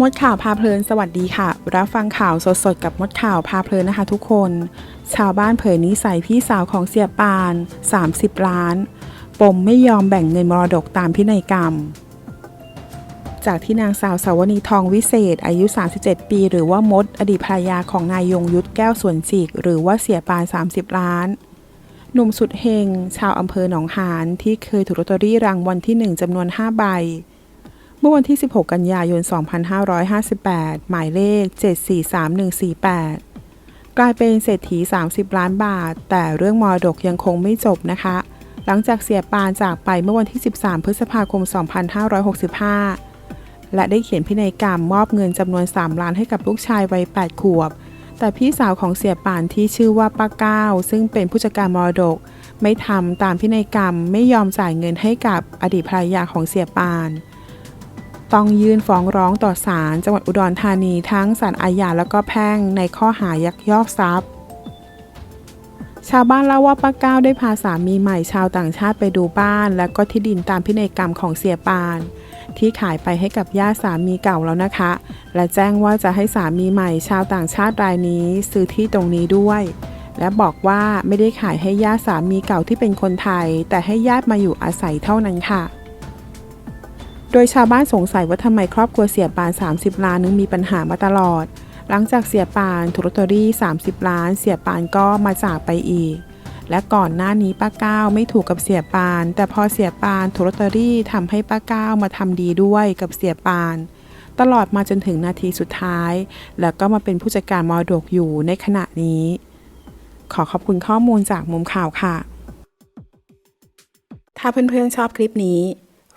มดข่าวพาเพลินสวัสดีค่ะ รับฟังข่าวสดๆกับมดข่าวพาเพลินนะคะทุกคน ชาวบ้านเผยนิสัยพี่สาวของเสียปาน 30 ล้าน ปมไม่ยอมแบ่งเงินมรดกตามพินัยกรรม จากที่นางสาวสาวนีทองวิเศษ อายุ 37 ปี หรือว่ามด อดีตภรรยาของนายยงยุทธแก้วสวนฉีกหรือว่าเสียปาน 30 ล้านหนุ่มสุดเฮงชาวอำเภอหนองหานที่เคยถูกลอตเตอรี่รางวัลที่ 1จำนวน 5 ใบ มื่อวันที่ 16 กันยายน 2558 หมายเลข 743148 กลายเป็นเศรษฐี 30 ล้านบาท แต่เรื่องมรดกยังคงไม่จบนะคะ หลังจากเสียปานจากไปเมื่อวันที่ 13 พฤษภาคม 2565 และได้เขียนพินัยกรรมมอบเงินจำนวน 3 ล้านให้กับลูกชายวัย 8 ขวบ แต่พี่สาวของเสียปานที่ชื่อว่าป้าก้าวซึ่งเป็นผู้จัดการมรดก ไม่ทำตามพินัยกรรมไม่ยอมจ่ายเงินให้กับอดีตภรรยาของเสียปาน ต้องยื่นฟ้องร้องต่อศาลจังหวัดอุดรธานีทั้งศาลอาญาแล้วก็แพ่งในข้อหายักยอกทรัพย์ ชาวบ้านเล่าว่าป้าก้าวได้พาสามีใหม่ชาวต่างชาติไปดูบ้าน และก็ที่ดินตามพินัยกรรมของเสียปาน ที่ขายไปให้กับญาติสามีเก่าแล้วนะคะ และแจ้งว่าจะให้สามีใหม่ชาวต่างชาติรายนี้ ซื้อที่ตรงนี้ด้วย และบอกว่าไม่ได้ขายให้ญาติสามีเก่าที่เป็นคนไทย แต่ให้ญาติมาอยู่อาศัยเท่านั้นค่ะ โดยชาวบ้านสงสัยว่าทำไมครอบครัวเสียปาน 30 ล้านนึงมีปัญหามาตลอด หลังจากเสียปานถูกลอตเตอรี่ 30 ล้าน เสียปานก็มาจากไปอีก และก่อนหน้านี้ป้าก้าวไม่ถูกกับเสียปาน แต่พอเสียปานถูกลอตเตอรี่ทำให้ป้าก้าวมาทำดีด้วยกับเสียปาน ตลอดมาจนถึงนาทีสุดท้าย แล้วก็มาเป็นผู้จัดการมรดกอยู่ในขณะนี้ ขอขอบคุณข้อมูลจากมุมข่าวค่ะ ถ้าเพื่อนๆชอบคลิปนี้